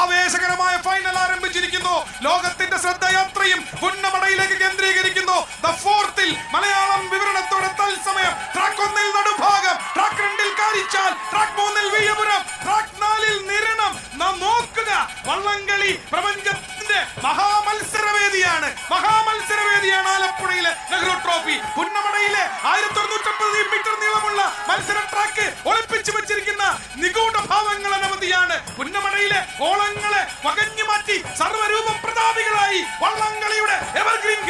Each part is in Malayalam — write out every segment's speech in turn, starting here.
ആവേശകരമായ ഫൈനൽ ആരംഭിച്ചിരിക്കുന്നു. ലോകത്തിന്റെ ശ്രദ്ധ യാത്രയും പുന്നമടയിലേക്ക് കേന്ദ്രീകരിക്കുന്നു. ദ ഫോർത്തിൽ മലയാളം വിവരണത്തോടെ തത്സമയം ട്രാക്ക് ഒന്നിൽ നടുഭാഗം ട്രാക്ക് രണ്ടിൽ കാരിച്ചാൽ ട്രാക്ക് മൂന്നിൽ വീയപുരം ട്രാക്ക് നാലിൽ നിരണം. നാം നോക്കുക വള്ളംകളി പ്രപഞ്ചത്തിന്റെ മഹാമത്സരവേദിയാണ്. മഹാമത്സരവേദിയാണ് ആലപ്പുഴയിലെ നെഹ്റു ട്രോഫി പുന്നമടയിലെ ആയിരത്തി തൊണ്ണൂറ്റി മീറ്റർ നീളമുള്ള മത്സര ട്രാക്ക് ഒളിപ്പിച്ചു ഓളങ്ങളെ പകഞ്ഞു മാറ്റി സർവരൂപ പ്രതാപികളായി വള്ളംകളിയുടെ എവർഗ്രീൻ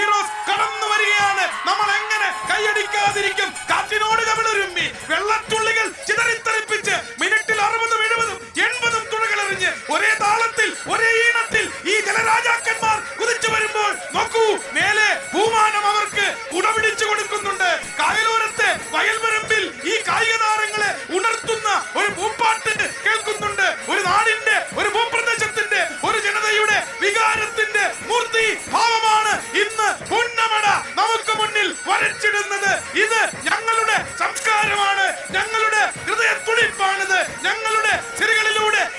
ഞങ്ങളുടെ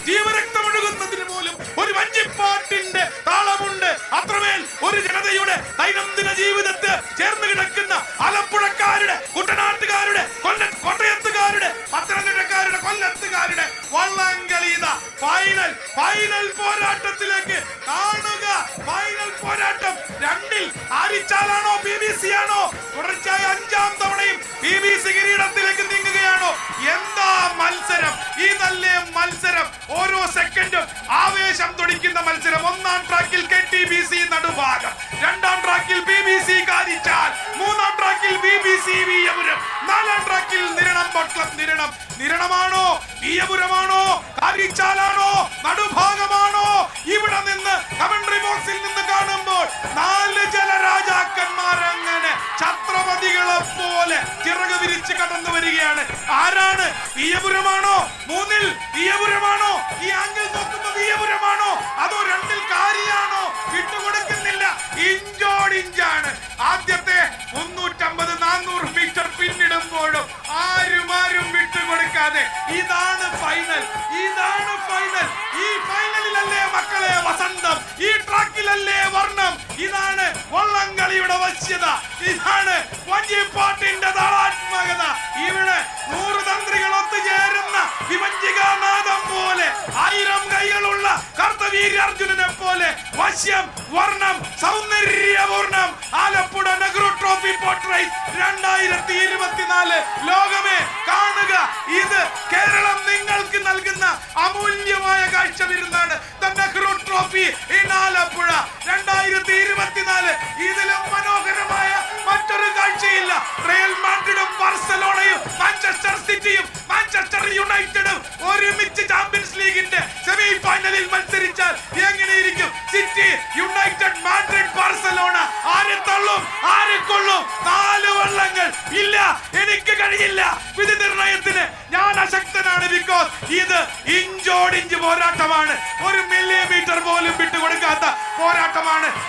ജീവരക്തം ഒഴുകുന്നതിന് പോലും ഒരു വഞ്ചിപ്പാട്ടിന്റെ താളമുണ്ട്. അത്രമേൽ ഒരു ജനതയുടെ ദൈനംദിന ജീവിതത്തിൽ ചേർന്ന് കിടക്കുന്ന ആലപ്പുഴക്കാരുടെ കുട്ടനാട്ടുകാരുടെ കൊല്ല കോട്ടയത്തുകാരുടെ പത്തനംതിട്ടക്കാരുടെ കൊല്ലത്തുകാരുടെ വള്ളംകളിത ഫൈനൽ ഫൈനൽ പോരാട്ടത്തിലേക്ക് കാണുക. ഫൈനൽ പോരാട്ടം മത്സരം. ഓരോ സെക്കൻഡും ആവേശം തുടിക്കുന്ന മത്സരം. ഒന്നാം ട്രാക്കിൽ K T B C Nadubhagam. രണ്ടാം ട്രാക്കിൽ ബി ബി സി കാരിച്ചാൽ. മൂന്നാം ട്രാക്കിൽ ബി ബി സി വിയപുരം നാലാം ട്രാക്കിൽ നിരണം പൊട്ടം നിരണം. നിരണമാണോ? വിയപുരമാണോ കാരിച്ചാലാണോ? നടുഭാഗമാണോ? ഇവിടെ നിന്ന് കമന്ററി ബോക്സിൽ നിന്ന് കാണുമ്പോൾ നാല് ജലരാജാക്കന്മാർ കടന്നു വരികയാണ്. ആരാണ്? ഈയപുരമാണോ? മൂന്നിൽ ഈയപുരമാണോ? ഈ ആംഗിൾ നോക്കുന്നത് ഈയപുരമാണോ? അതോ രണ്ടിൽ കാരിയാണോ? വിട്ടുകൊടുക്കുന്നില്ല. ഇഞ്ചോടിഞ്ചാണ് ആദ്യത്തെ മുന്നൂറ്റമ്പത് നാനൂറ് മീറ്റർ പിന്നിടുമ്പോഴും ആരും ആരും വിട്ടുകൊടുക്കാതെ ഇതാണ് ഫൈനൽ. ഇതാണ് ഫൈനൽ. ഈ ഫൈനലിലല്ലേ മക്കളെ വസന്തം? ഈ ട്രാക്കിലല്ലേ വർണം? ഇതാണ് വള്ളംകളിയുടെ വശ്യത. ഇതാണ് വഞ്ചിപ്പാട്ടിന്റെ താളാത്മകത ഇവിടെ നൂറ് തന്ത്രികൾ ഒത്തുചേരുന്ന വിമഞ്ചികാനാഥം പോലെ ആയിരം കൈകളുള്ള കർത്തവീര്യാർജുനനെ പോലെ വശ്യം വർണം സൗന്ദര്യപൂർണം ആലപ്പുഴ നെഹ്റു ട്രോഫി പോർട്രൈറ്റ് രണ്ടായിരത്തി ഇരുപത്തിനാല് ലോകമേ കാണുക. ഇത് കേരളം നിങ്ങൾക്ക് നൽകുന്ന അമൂല്യമായ കാഴ്ച വിരുന്നാണ്. നെഹ്റു ട്രോഫി ഇൻ രണ്ടായിരത്തി ഇരുപത്തിനാല് ഇതിലും മനോഹരമായ മറ്റൊരു കാഴ്ചയില്ല. റയൽ മാഡ്രിഡും ബാർസലോണയും മാഞ്ചസ്റ്റർ സിറ്റിയും മാഞ്ചസ്റ്റർ യുണൈറ്റഡും ഒരുമിച്ച് ചാമ്പ്യൻസ് ലീഗിന്റെ സെമി ഫൈനലിൽ മത്സരിച്ചാൽ എങ്ങനെയിരിക്കും? സിറ്റി യുണൈറ്റഡ് മാഡ്രിഡ് ബാർസലോണ ആരെ തള്ളും ആരെ കൊള്ളും? നാല് വള്ളങ്ങൾ. ഇല്ല എനിക്ക് കഴിയില്ല വിധി നിർണയത്തിന് ഞാൻ അശക്തനാണ് ബിക്കോസ് ഇത് ഇഞ്ചോടിഞ്ച് പോരാട്ടമാണ്.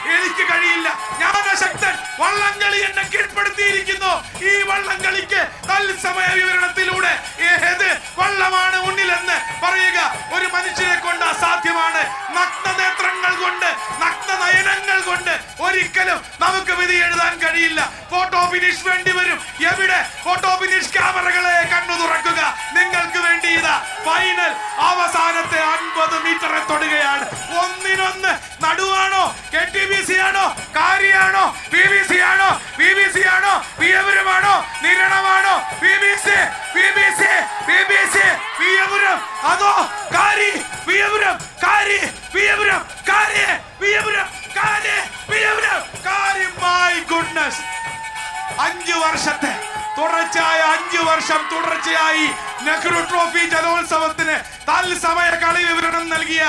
എനിക്ക് കഴിയില്ല. ഞാൻ അശക്തൻ. വള്ളംകളി എന്നെ കീഴ്പ്പെടുത്തിയിരിക്കുന്നു. ഈ വള്ളംകളിക്ക് തത്സമയ വിവരണത്തിലൂടെ ഏത് വള്ളമാണ് മുന്നിലെന്ന് പറയുക. ഒരു മനുഷ്യനെ കൊണ്ട് അസാധ്യമാണ്. നഗ്നേത്ര ഒരിക്കലും നമുക്ക് വിധി എഴുതാൻ കഴിയില്ല. ഫോട്ടോ ഫിനിഷ് വേണ്ടി വരും. എവിടെ? ഫോട്ടോ ഫിനിഷ് ക്യാമറകളെ കണ്ണു തുറക്കുക. നിങ്ങൾക്ക് വേണ്ടി ഇതാ ഫൈനൽ അവസാനത്തെ അൻപത് മീറ്ററെ തൊടുകയാണ്. ഒന്നിനൊന്ന് നടുവാണോ? കെ ടി ബി സി ആണോ? കാര്യാണോ? പി ബി സി ആണോ? പി ബി സി ആണോ? വിയപുരമാണോ നിരണമാണോ? P B C P B C P B C Veeyapuram. അതോ കാരി വിയപുരം കാരി വിയപുരം കാരി വിയപുരം കാരി. അഞ്ചു വർഷത്തെ തുടർച്ചയായ അഞ്ചു വർഷം തുടർച്ചയായി നെഹ്റു ട്രോഫി ജലോത്സവത്തിന് തൽസമയ കളി വിവരണം നൽകിയ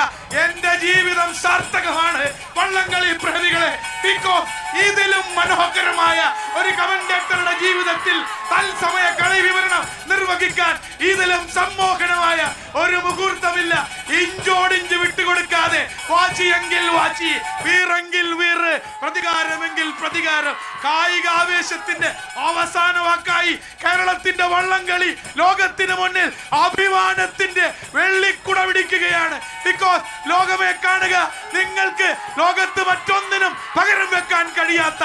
എന്റെ ജീവിതം സാർത്ഥകമാണ്. വള്ളംകളി പ്രതികളെ ഇതിലും മനോഹരമായ ഒരു കമന്റേറ്ററുടെ ജീവിതത്തിൽ തൽസമയ കളി വിവരണം നിർവഹിക്കാൻ ഇതിലും സമ്മോഹനമായ ഒരു മുഹൂർത്തമില്ല. ഇഞ്ചോടിഞ്ച് വിട്ടുകൊടുക്കാതെ വാശിയെങ്കിൽ വാശി വീറെങ്കിൽ വീറ് പ്രതികാരമെങ്കിൽ പ്രതികാരം. കായിക ആവേശത്തിന്റെ അവസാന വാക്കായി കേരളത്തിന്റെ വള്ളംകളി ലോകത്തിന് മുന്നിൽ അഭിമാനത്തിന്റെ വെള്ളിക്കുട പിടിക്കുകയാണ്. ബിക്കോസ് ലോകമേ കാണുക നിങ്ങൾക്ക് ലോകത്ത് മറ്റൊന്നിനും പകരം വെക്കാൻ കഴിയാത്ത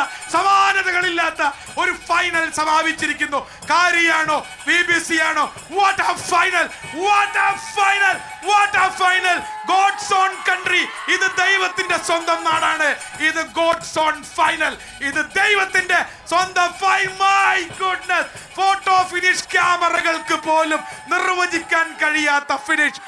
സമാനതകളില്ലാത്ത ഒരു ഫൈനൽ സമാപിച്ചിരിക്കുന്നു. കാരിയാണോ? ബി ബി സി ആണോ what a final what a final what a final God's own country ഇത് ദൈവത്തിന്റെ സ്വന്തം നാടാണ്. ഇത് ഗോഡ്സ് ഓൺ ഫൈനൽ ഇത് ദൈവത്തിന്റെ സ്വന്തം മൈ ഗുഡ്നസ് ഫോട്ടോ ഫിനിഷ് ക്യാമറകൾക്ക് പോലും നിർവചിക്കാൻ കഴിയാത്ത ഫിനിഷ്